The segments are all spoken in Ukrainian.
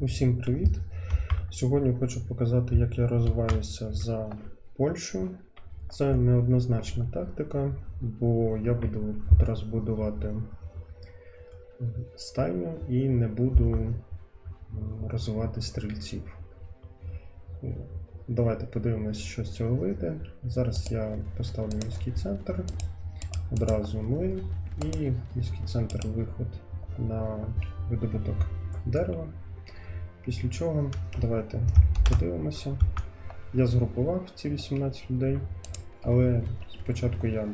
Усім привіт! Сьогодні хочу показати, як я розвиваюся за Польщею. Це неоднозначна тактика, бо я буду одразу будувати стайню і не буду розвивати стрільців. Давайте подивимось, що з цього вийде. Зараз я поставлю міський центр, одразу ми і міський центр виход на видобуток дерева. Після чого давайте подивимося. Я згрупував ці 18 людей, але спочатку я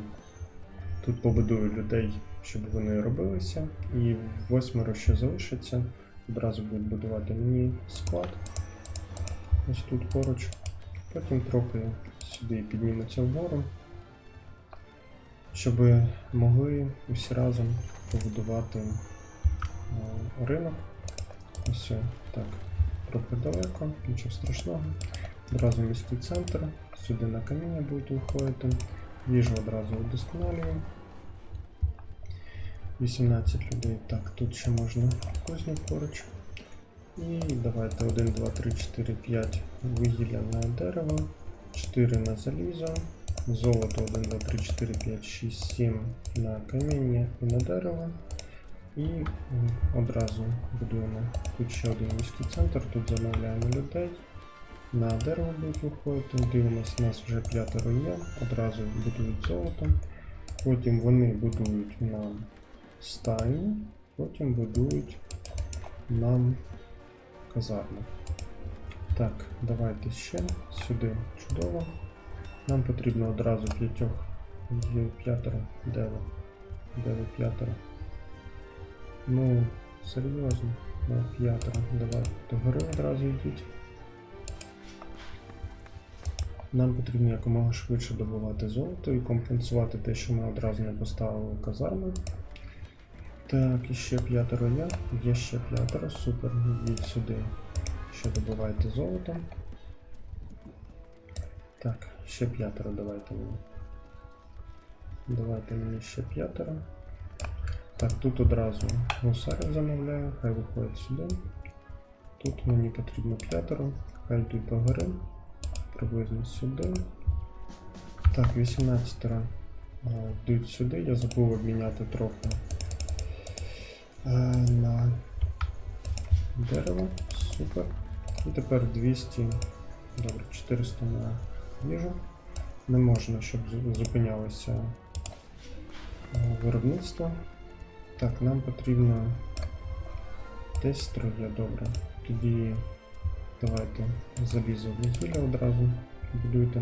тут побудую людей, щоб вони робилися, і восьмеро ще залишиться. Одразу будуть будувати мені склад. Ось тут поруч. Потім трохи сюди піднімуться вгору, щоб могли усі разом побудувати е, ринок. Ось так, трохи далеко, нічого страшного. Одразу міський центр, сюди на каміння будуть виходити. Їжу одразу удосконалюю. 18 людей. Так, тут ще можна кузню поруч. І давайте 1, 2, 3, 4, 5 вугілля на дерево, 4 на залізо, золото 1, 2, 3, 4, 5, 6, 7 на каміння і на дерево. І одразу будуємо тут ще один міський центр, тут замовляємо людей. На дерево будуть виходити, дивимось, у нас вже п'ятеро є, одразу будують золото. Потім вони будують нам стайню, потім будують нам казарму. Так, давайте ще сюди чудово. Нам потрібно одразу п'ятьох п'ятеро? Де ви п'ятеро? Ну, серйозно, на п'ятеро. Давай до гори одразу йдіть. Нам потрібно якомога швидше добувати золото і компенсувати те, що ми одразу не поставили казарми. Так, і ще п'ятеро є. Є ще п'ятеро, супер. Йдіть сюди. Ще добивайте золото. Так, ще п'ятеро давайте мені. Давайте мені ще п'ятеро. Так, тут одразу гусарів замовляю, хай виходить сюди. Тут мені потрібно п'ятеро, хай йдуть до гори, приблизно сюди. Так, 18 а, йдуть сюди, я забув обміняти трохи на дерево. Супер. І тепер 200, добре, 400 на їжу. Не можна, щоб зупинялося виробництво. Так, нам потрібно десь троє, добре. Тоді давайте залізо вугілля одразу будуйте.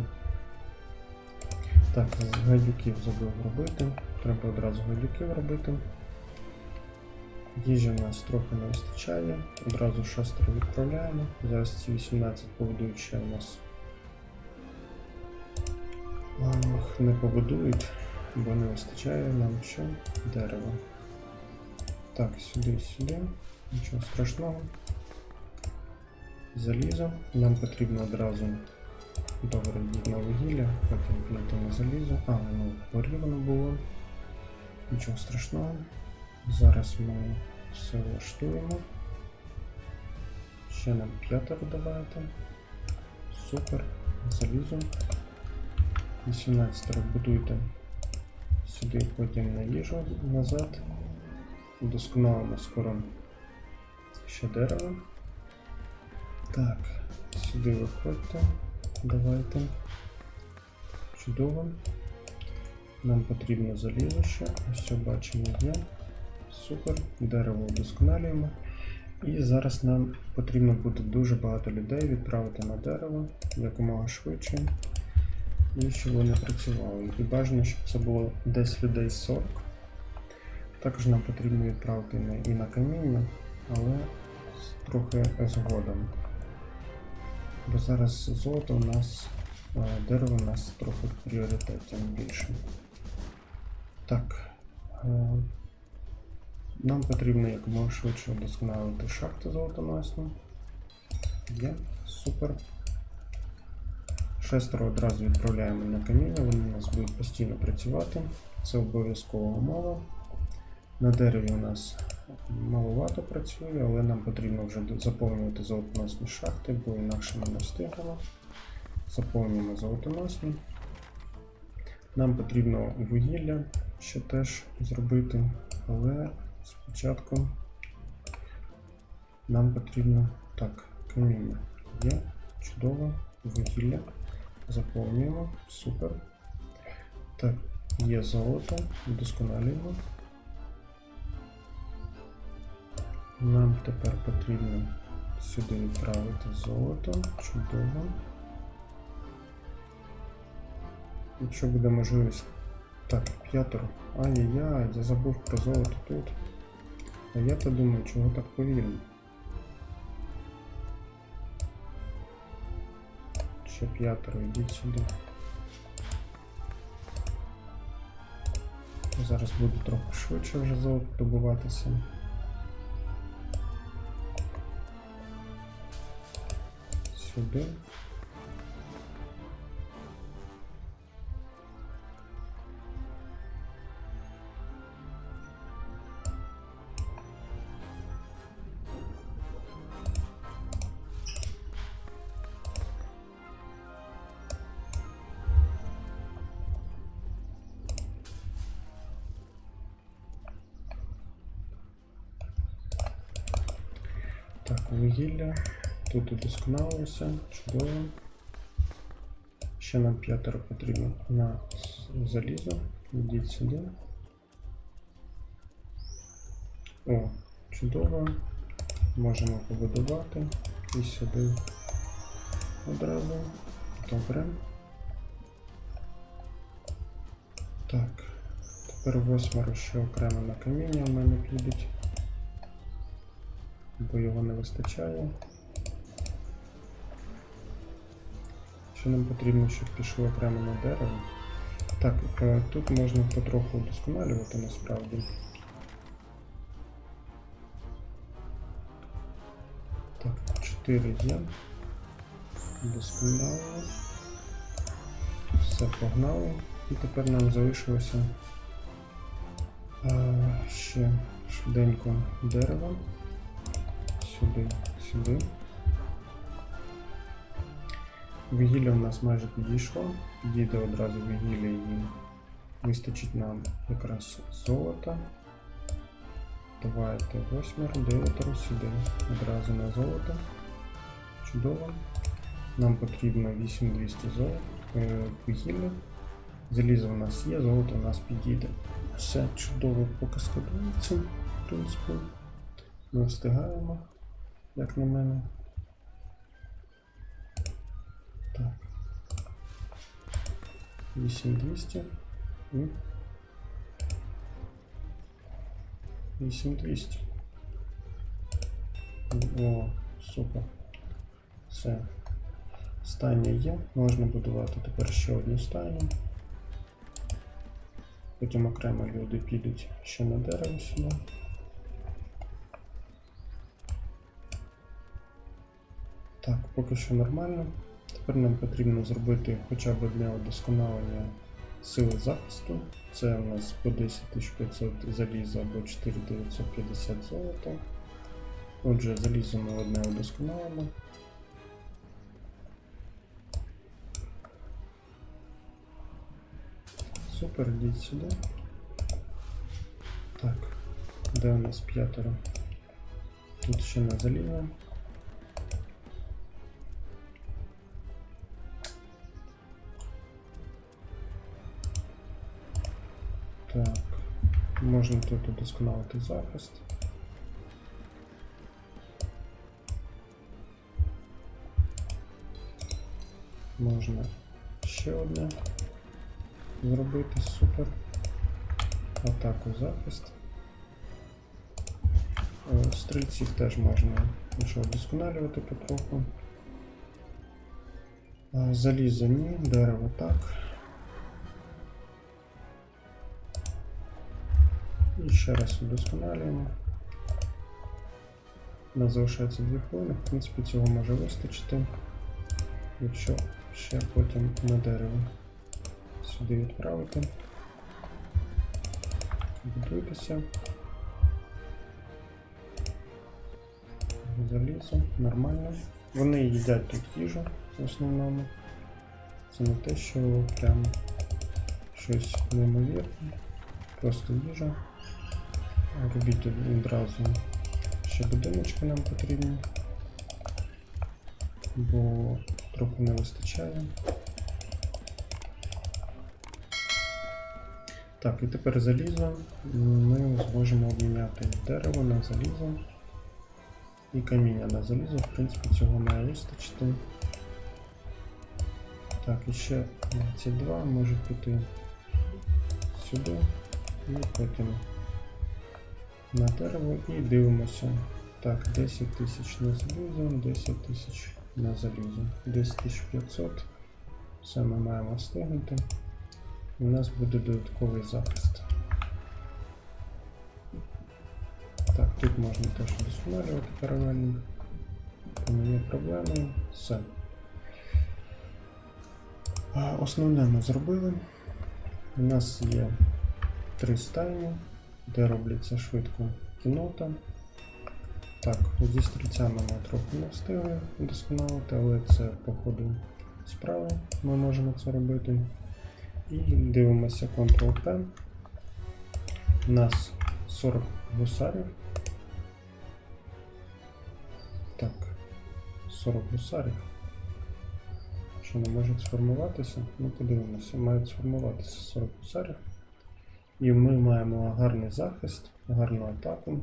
Так, з гайдюків забув робити. Треба одразу гайдюків робити. Їжі в нас трохи не вистачає. Одразу шестеро відправляємо. Зараз ці 18 побудують ще у нас. Ох, не побудують, бо не вистачає нам що? Дерева. Так, сюди, сюди. Нічого страшного. Залізо. Нам потрібно одразу добре йти на вугілля, потім п'яти на залізо. А, ну, горі воно було. Нічого страшного. Зараз ми все влаштуємо. Ще нам п'ятеро давайте. Супер. Залізо. 18 будуйте сюди, потім на їжу назад. Удосконалимо скоро ще дерево. Так, сюди виходьте. Давайте. Чудово. Нам потрібно залізо ще. Ось бачимо є. Супер. Дерево удосконалюємо. І зараз нам потрібно буде дуже багато людей відправити на дерево якомога швидше. І щоб вони працювали. І бажано, щоб це було десь людей 40. Також нам потрібно відправити і на каміння, але трохи згодом. Бо зараз золото у нас, е, дерево у нас трохи в більше. Так. е, Нам потрібно якомога швидше вдосконалити шахти золотоносні. Є, супер. Шестеро одразу відправляємо на каміння, вони у нас будуть постійно працювати. Це обов'язкова умова. На дереві у нас маловато працює, але нам потрібно вже заповнювати золотоносні шахти, бо інакше ми не встигнемо. Заповнюємо золотоносні. Нам потрібно вугілля ще теж зробити, але спочатку нам потрібно так, каміння є, чудово, вугілля. Заповнюємо, супер. Так, є золото, вдосконалюємо. Нам тепер потрібно сюди відправити золото. Чудово. Якщо буде можливість. Так, п'ятеро. Ай-яй-яй, я забув про золото тут. А я то думаю, чого так повільно. Ще п'ятеро, йдіть сюди. Зараз буду трохи швидше вже золото добуватися. Сюди. Так, вугілля. Тут удосконалилося. Чудово. Ще нам п'ятеро потрібно на залізо. Йдіть сюди. О, чудово. Можемо побудувати. І сюди одразу. Добре. Так. Тепер восьмеро ще окремо на каміння в мене підуть бо його не вистачає. Що нам потрібно, щоб пішло окремо на дерево? Так, е, тут можна потроху вдосконалювати насправді. Так, 4 є. Вдосконалили. Все погнали. І тепер нам залишилося е, ще швиденько дерево сюди, сюди. Вугілля у нас майже підійшло. Підійде одразу вугілля і вистачить нам якраз золота. Давайте восьмеро, дев'ятеро сюди. Одразу на золото. Чудово. Нам потрібно 8200 золота, е, вугілля. Залізо у нас є, золото у нас підійде. Все чудово поки складається, в принципі. Ми встигаємо як на мене. Так. 8200 і 8200. О, супер. Все. Стайня є. Можна будувати тепер ще одну стайню. Потім окремо люди підуть ще на дерево сюди. Так, поки що нормально. Тепер нам потрібно зробити хоча б одне удосконалення сили захисту. Це у нас по 10500 заліза або 4950 золота. Отже, залізо ми одне удосконалимо. Супер, йдіть сюди. Так, де у нас п'ятеро? Тут ще на залізо. Можна тут удосконалити захист. Можна ще одне зробити, супер. Атаку захист. Е, Стрільців теж можна вдосконалювати потроху. Е, Залізо ні, дерево так. Ще раз удосконалюємо. У нас залишається 2 хвилини, в принципі, цього може вистачити. Якщо ще потім на дерево сюди відправити. Будуйтеся. залізо, нормально. Вони їдять тут їжу в основному. Це не те, що прям щось неймовірне. Просто їжа. Робіть одразу ще будиночки нам потрібні. Бо трохи не вистачає. Так, і тепер залізо. Ми зможемо обміняти дерево на залізо і каміння на залізо. В принципі, цього має вистачити. Так, і ще ці два можуть піти сюди і потім на дерево і дивимося. Так, 10 тисяч на залізо, 10 тисяч на залізо. 10 500. Все ми маємо встигнути. У нас буде додатковий захист. Так, тут можна теж досконалювати паралельно. Не є проблеми. Все. Основне ми зробили. У нас є три стайні, де робляться швидко кінота. Так, зі стрільцями ми трохи не встигли вдосконалити, але це по ходу справи ми можемо це робити. І дивимося Ctrl-P. У нас 40 гусарів. Так, 40 гусарів. Що не можуть сформуватися? Ну, подивимося, мають сформуватися 40 гусарів. І ми маємо гарний захист, гарну атаку.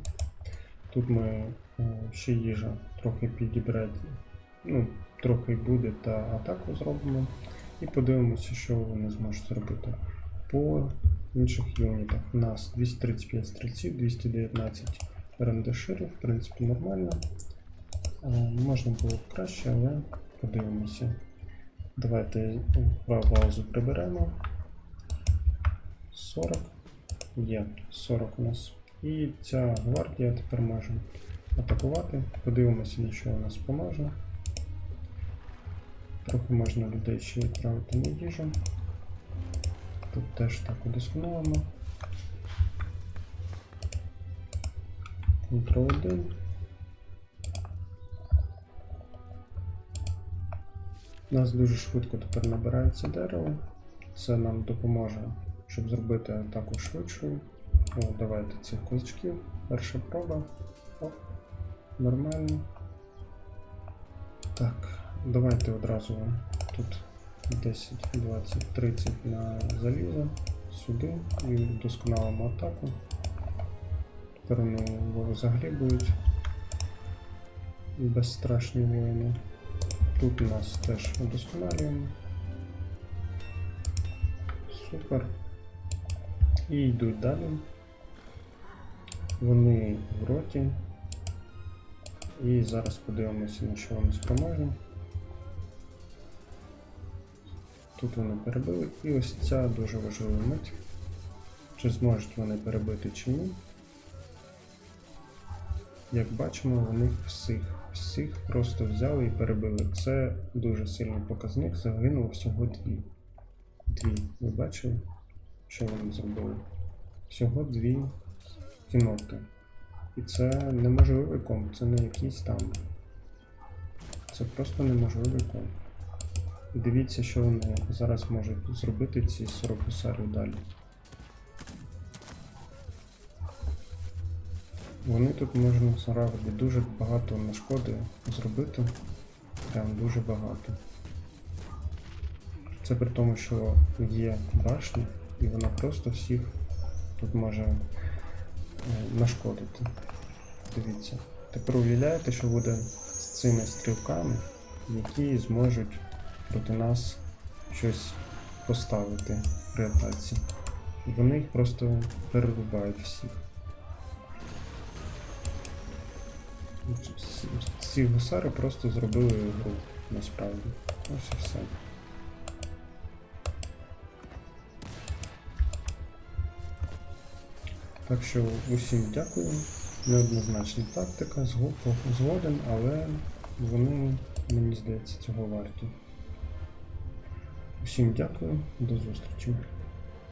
Тут ми е, ще їжа трохи підібрати, ну, трохи буде та атаку зробимо. І подивимося, що вони зможуть зробити. По інших юнітах у нас 235 стрільців, 219 рандеширів, в принципі, нормально. Е, Можна було б краще, але подивимося. Давайте паузу приберемо. 40. Є 40 у нас. І ця гвардія тепер може атакувати. Подивимося, що у нас поможе. Трохи можна людей ще відправити на їжу. Тут теж так удосконалимо. Ctrl 1. У нас дуже швидко тепер набирається дерево. Це нам допоможе, щоб зробити атаку швидшою. О, давайте цих козачків. Перша проба. Оп. Нормально. Так, давайте одразу тут 10, 20, 30 на залізо сюди і вдосконалимо атаку. Тепер вони взагалі будуть безстрашні воїни. Тут у нас теж удосконалюємо. Супер. І йдуть далі. Вони в роті. І зараз подивимося, на що вони спроможні. Тут вони перебили. І ось ця дуже важлива мить. Чи зможуть вони перебити чи ні. Як бачимо, вони всіх, всіх просто взяли і перебили. Це дуже сильний показник. Загинуло всього дві. Дві. Ви бачили, що вони зробили? Всього дві кіноти. І це неможливий комп, це не якийсь там. Це просто неможливий комп. І дивіться, що вони зараз можуть зробити ці 40 гусарів далі. Вони тут можуть насправді дуже багато на шкоди зробити. Прям дуже багато. Це при тому, що є башня, і вона просто всіх тут може е, нашкодити. Дивіться. Тепер уявляєте, що буде з цими стрілками, які зможуть проти нас щось поставити при атаці. Вони їх просто перерубають всіх. Ці гусари просто зробили гру, насправді. Ось і все. Так що усім дякую. Неоднозначна тактика, зго- згоден, але вони, мені здається, цього варті. Усім дякую, до зустрічі.